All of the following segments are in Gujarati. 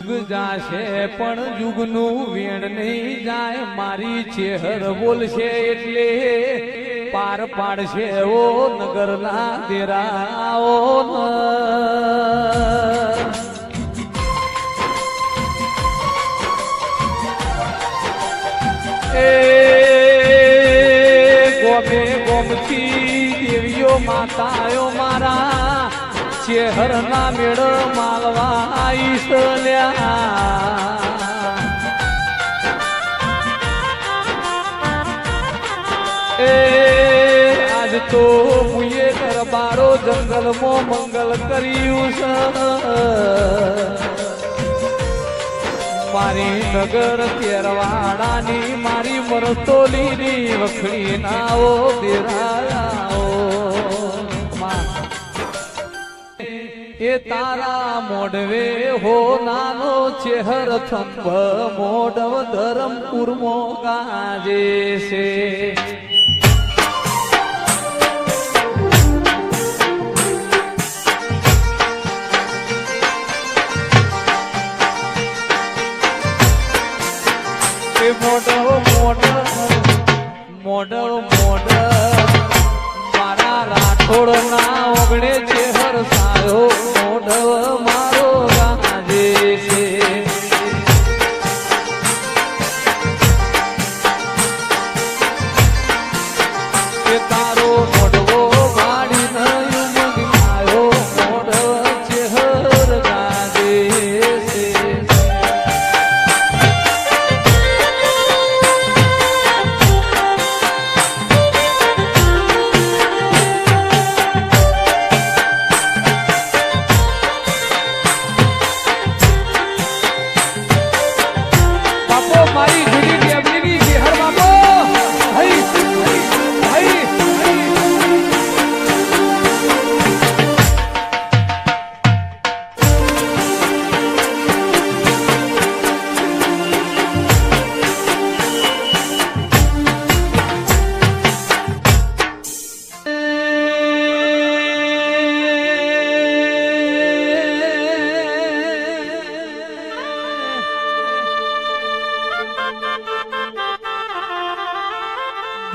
જાશે, પણ યુગનું વેણ નહીં જાય. મારી ચેહર બોલશે એટલે પાર પાડશે ઓ નગરના દેરાઓ ગોમે ગોમતી દેવીઓ, માતાઓ મારા ચેહરના મેળ માલવા એ, આજ તો મુએ દરબારો જંગલમાં મંગલ કર્યું છે. મારી નગર તેરવાડાની મારી મરતોલીની વખડી નાઓ દેરાયાઓ તારા મોઢવે હો નાનો ચેહર થંભ મોઢવ ધરમપુરમો ગાજે છે. મોડવ મોડવ મોઢ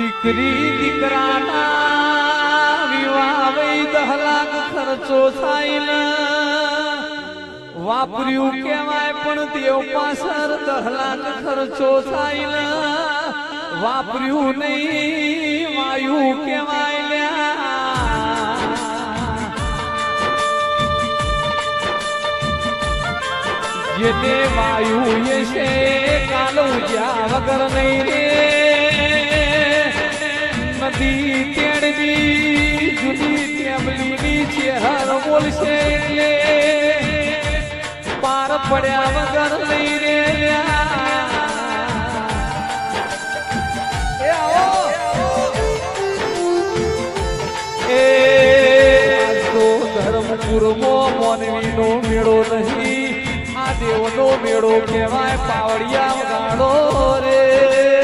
દીકરી દીકરાના વિવાહ દહ લાખ ખર્ચો થાય વાપર્યું કેવાય પણ દેવ પાછળ દહ લાખ ખર્ચો થાય વાપર્યું નહીં, વાયુ કેવાય લ્યા. જેને વાયુ છે વગર નહીં રે. નદી તેડની, જુદી ટેબલીની ચેહર બોલશે એટલે પાર પડ્યા વગર લઈ રે ધર્મપુરમો મોનવીનો મેળો નહીં. આ દેવનો મેળો કહેવાય પાવડિયા વગાડો રે.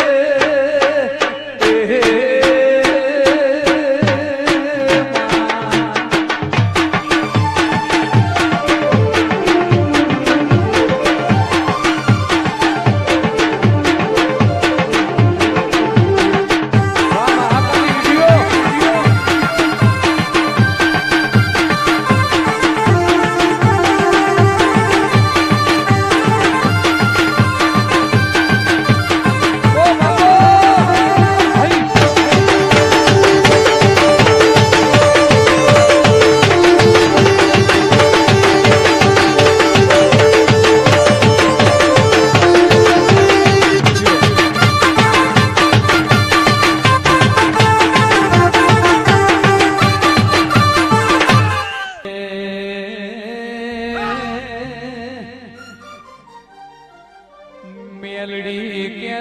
મેલડી કે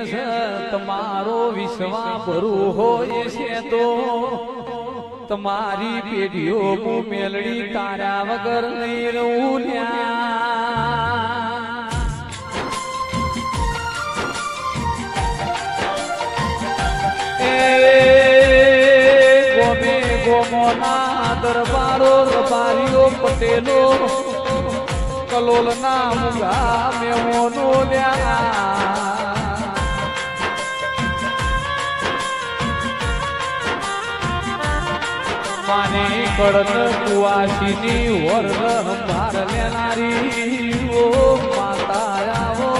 તમારો વિશ્વા ભરું હોય છે તો તમારી પેઢીઓ મેલડી તારા વગર નહીં રહું ગોમે ગોમોના દરબારો રબારીઓ પટેલો કલોલ ના મુગા મેવોનું લ્યા. પાને કડન કુવાસીની વર સંભાર લેનારી ઓ માતા આવો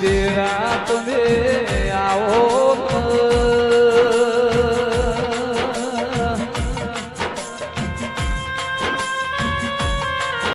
તેરા તમે આવો.